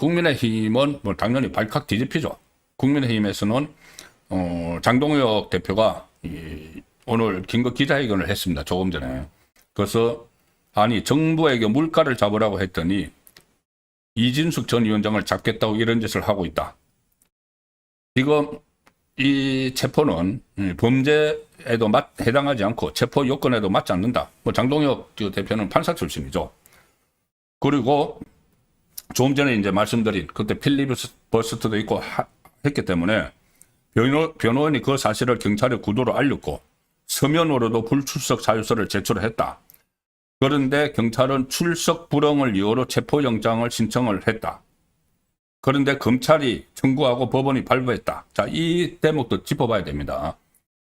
국민의힘은 뭐 당연히 발칵 뒤집히죠. 국민의힘에서는 어, 장동혁 대표가 이, 오늘 긴급 기자회견을 했습니다. 조금 전에. 그래서 아니 정부에게 물가를 잡으라고 했더니 이진숙 전 위원장을 잡겠다고 이런 짓을 하고 있다. 지금 이 체포는 음, 범죄에도 맞, 해당하지 않고 체포 요건에도 맞지 않는다. 뭐 장동혁 그 대표는 판사 출신이죠. 그리고 조금 전에 이제 말씀드린 그때 필리버스트도 있고 하- 했기 때문에 변호, 변호인이 그 사실을 경찰에 구도로 알렸고 서면으로도 불출석 사유서를 제출했다. 그런데 경찰은 출석 불응을 이유로 체포영장을 신청을 했다. 그런데 검찰이 청구하고 법원이 발부했다. 자, 이 대목도 짚어봐야 됩니다.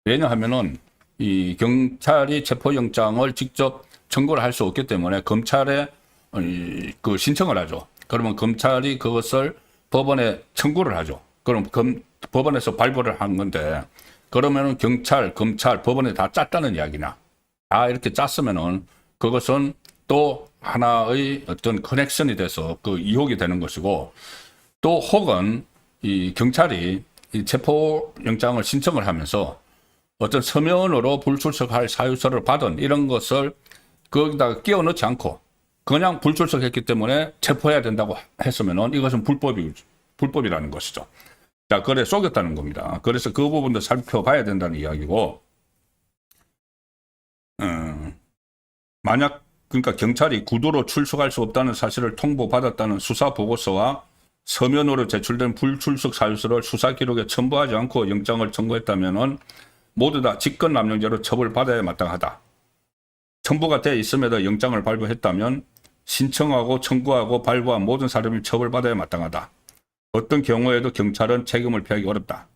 왜냐하면은 이 경찰이 체포영장을 직접 청구를 할 수 없기 때문에 검찰에 이, 그 신청을 하죠. 그러면 검찰이 그것을 법원에 청구를 하죠. 그럼 검, 법원에서 발부를 한 건데 그러면은 경찰, 검찰, 법원에 다 짰다는 이야기냐? 다 이렇게 짰으면은 그것은 또 하나의 어떤 커넥션이 돼서 그 이혹이 되는 것이고 또 혹은 이 경찰이 이 체포 영장을 신청을 하면서 어떤 서면으로 불출석할 사유서를 받은 이런 것을 거기다가 끼워 넣지 않고 그냥 불출석했기 때문에 체포해야 된다고 했으면은 이것은 불법이 불법이라는 것이죠. 자, 그래 속였다는 겁니다. 그래서 그 부분도 살펴봐야 된다는 이야기고, 음, 만약 그러니까 경찰이 구도로 출석할 수 없다는 사실을 통보받았다는 수사 보고서와 서면으로 제출된 불출석 사유서를 수사 기록에 첨부하지 않고 영장을 청구했다면은 모두 다 직권남용죄로 처벌받아야 마땅하다. 첨부가 돼 있음에도 영장을 발부했다면 신청하고 청구하고 발부한 모든 사람이 처벌받아야 마땅하다. 어떤 경우에도 경찰은 책임을 피하기 어렵다.